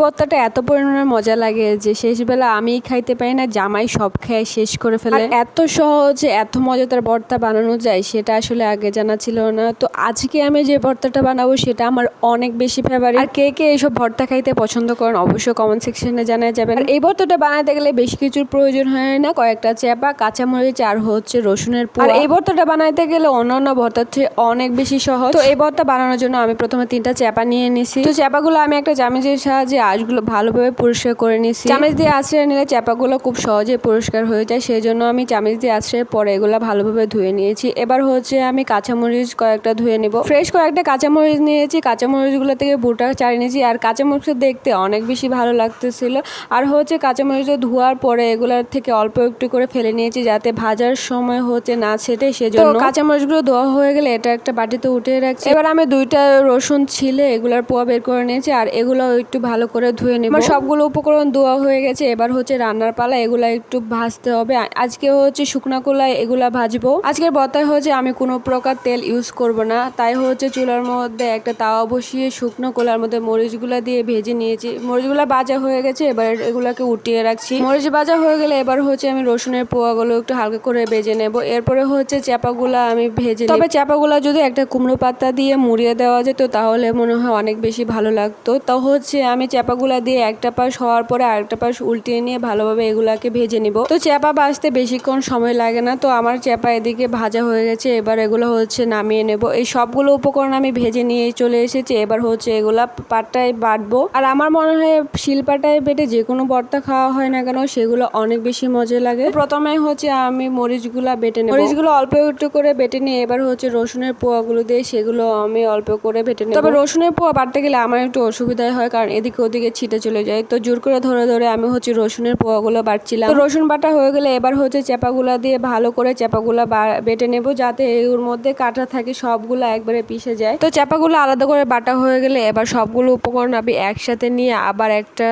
ভর্তাটা এত পরিমাণে মজা লাগে যে শেষবেলা আমি খাইতে পারি না জামাই সব খেয়ে শেষ করে ফেলে। এত সহজে এত মজাদার ভর্তা বানানো যায় সেটা আসলে আগে জানা ছিল না। তো আজকে আমি যে ভর্তাটা বানাবো সেটা আমার অনেক বেশি ফেভারিট আর কে কে এইসব ভর্তা খাইতে পছন্দ করেন অবশ্যই কমেন্ট সেকশনে জানাই যাবেন। আর এই ভর্তাটা বানাতে গেলে বেশি কিছুর প্রয়োজন হয় না কয়েকটা চেপা কাঁচামরিচ আর হচ্ছে রসুনের আর এই ভর্তাটা বানাইতে গেলে অন্যান্য ভর্তার চেয়ে অনেক বেশি সহজ। তো এই ভর্তা বানানোর জন্য আমি প্রথমে তিনটা চেপা নিয়ে নিছি। তো চেপাগুলো আমি একটা চামচের সাহায্যে আঁশগুলো ভালোভাবে পরিষ্কার করে নিছি চামচ দিয়ে আছড়ে নিলে চেপাগুলো খুব সহজে পরিষ্কার হয়ে যায় সেই জন্য আমি চামচ দিয়ে আছড়ে পরে এগুলো ভালোভাবে ধুয়ে নিয়েছি। এবার হচ্ছে আমি কাঁচামরিচ কয়েকটা ধুয়ে নেব। ফ্রেশ কয়েকটা কাঁচামরিচ নিয়েছি কাঁচামরিচগুলো থেকে বুটা চাড়িয়ে নিয়েছি আর কাঁচামরিচটা দেখতে অনেক বেশি ভালো লাগতেছিল। আর হচ্ছে কাঁচামরিচ ধোয়ার পরে এগুলোর থেকে অল্প একটু করে ফেলে নিয়েছি যাতে ভাজার সময় হচ্ছে না ছেটে সেজন্য। কাঁচামরিচগুলো ধোয়া হয়ে গেলে এটা একটা বাটিতে উঠে রাখছি। এবার আমি দুইটা রসুন ছিলে এগুলার পোয়া বের করে নিয়েছি আর এগুলো একটু ভালো করে ধুয়ে নেব। আমার সবগুলো উপকরণ ধোয়া হয়ে গেছে এবার হচ্ছে রান্নার পালা এগুলা একটু ভাজতে হবে। আজকে হচ্ছে শুকনা কোলায় এগুলা ভাজবো। আজকের বতায় হচ্ছে আমি কোনো প্রকার তেল ইউজ করব না। তাই হচ্ছে চুলার মধ্যে একটা তাওয়া বসিয়ে শুকনো কোলার মধ্যে মরিচগুলা দিয়ে ভেজে নিয়েছি। মরিচগুলা ভাজা হয়ে গেছে এবার এগুলাকে উঠিয়ে রাখছি। মরিচ বাজা হয়ে গেলে এবার হচ্ছে আমি রসুনের পোয়াগুলো একটু হালকা করে ভেজে নেব। এরপরে হচ্ছে চাপাগুলা আমি ভেজে তবে চাপাগুলা যদি একটা কুমড়ো পাতা দিয়ে মুড়িয়ে দেওয়া যেত তাহলে মনে হয় অনেক বেশি ভালো লাগতো। তো হচ্ছে আমি চাপাগুলা দিয়ে একটা পাশ হওয়ার পরে আরেকটা পাশ উল্টিয়ে নিয়ে ভালোভাবে এগুলাকে ভেজে নিব। তো চাপা ভাজতে বেশিক্ষণ সময় লাগে না, তো আমার চাপা এদিকে ভাজা হয়ে গেছে, এবার এগুলো হচ্ছে নামিয়ে নেব। এই সবগুলো উপকরণ আমি ভেজে নিয়ে চলে এসেছি, এবার হচ্ছে এগুলা পাটায় বাটবো। আর আমার মনে হয় শিলপাটায় বেটে যে কোনো ভর্তা খাওয়া হয় না কেন, সেগুলো অনেক বেশি মজা লাগে। প্রথমে হচ্ছে আমি মরিচগুলা বেটে নেব। মরিচগুলো অল্প একটু করে বেটে নিয়ে এবার হচ্ছে রসুনের পোয়াগুলো দিয়ে সেগুলো আমি অল্প করে বেটে নেব। তবে রসুনের পোয়া বাটতে গেলে আমার একটু অসুবিধাই হয়, কারণ এদিকে ওদিকে ছিটে চলে যায়। তো জোর করে ধরে ধরে আমি হচ্ছে রসুনের পোয়াগুলো বাটছিলাম। তো রসুন বাটা হয়ে গেলে এবার হচ্ছে চেপাগুলা দিয়ে ভালো করে চেপাগুলা বেটে নেব যাতে এর মধ্যে কাটা থাকে সবগুলো একবারে পিষে যায়। তো চেপাগুলো আলাদা করে বাটা হয়ে গেলে এবার সবগুলো উপকরণ আমি একসাথে নিয়ে আবার একটা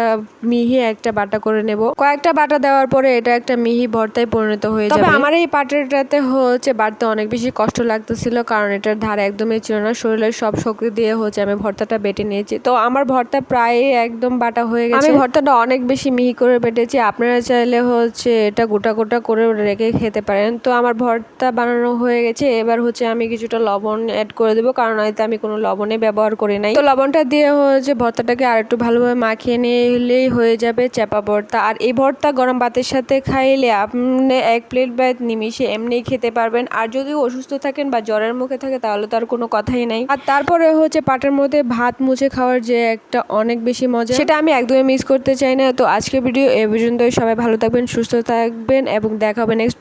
মিহি একটা বাটা করে নেব। কয়েকটা বাটা দেওয়ার পরে এটা একটা মিহি ভর্তায় পরিণত হয়ে যাবে। আমার এই পাটাটাতে হচ্ছে বাড়তে অনেক বেশি কষ্ট লাগতেছিল কারণ এটার ধার একদমই ছিল না। শরীরের সব শক্তি দিয়ে হচ্ছে আমি ভর্তাটা বেটে নিয়েছি। তো আমার ভর্তা প্রায় একদম বাটা হয়ে গেছে। আমি ভর্তাটা অনেক বেশি মিহি করে বেটেছি। আপনারা চাইলে হচ্ছে এটা গোটা গোটা করে রেখে খেতে পারেন। তো আমার ভর্তা বানানো হয়ে গেছে। এবার হচ্ছে আমি কিছুটা লবণ অ্যাড করে দেবো। কারণ হয়তো আমি কোনো লবণে ব্যবহার করি নাই। তো লবণটা দিয়ে হচ্ছে ভর্তাটাকে আর একটু ভালোভাবে মাখিয়ে নিলেই হয়ে যাবে চাপা ভর্তা। আর এই ভর্তা গরম ভাতের সাথে খাইলে আপনি এক প্লেট বা নিমিশে এমনিই খেতে পারবেন। আর যদি অসুস্থ থাকেন বা জ্বরের মুখে থাকে, তাহলে তো আর কোনো কথাই নাই। আর তারপরে হচ্ছে পাটের মধ্যে ভাত মুছে খাওয়ার যে একটা অনেক বেশি মজা সেটা আমি একদমই মিস করতে চাই না। তো আজকে ভিডিও এ পর্যন্তই। সবাই ভালো থাকবেন, সুস্থ থাকবেন এবং দেখা হবে নেক্সট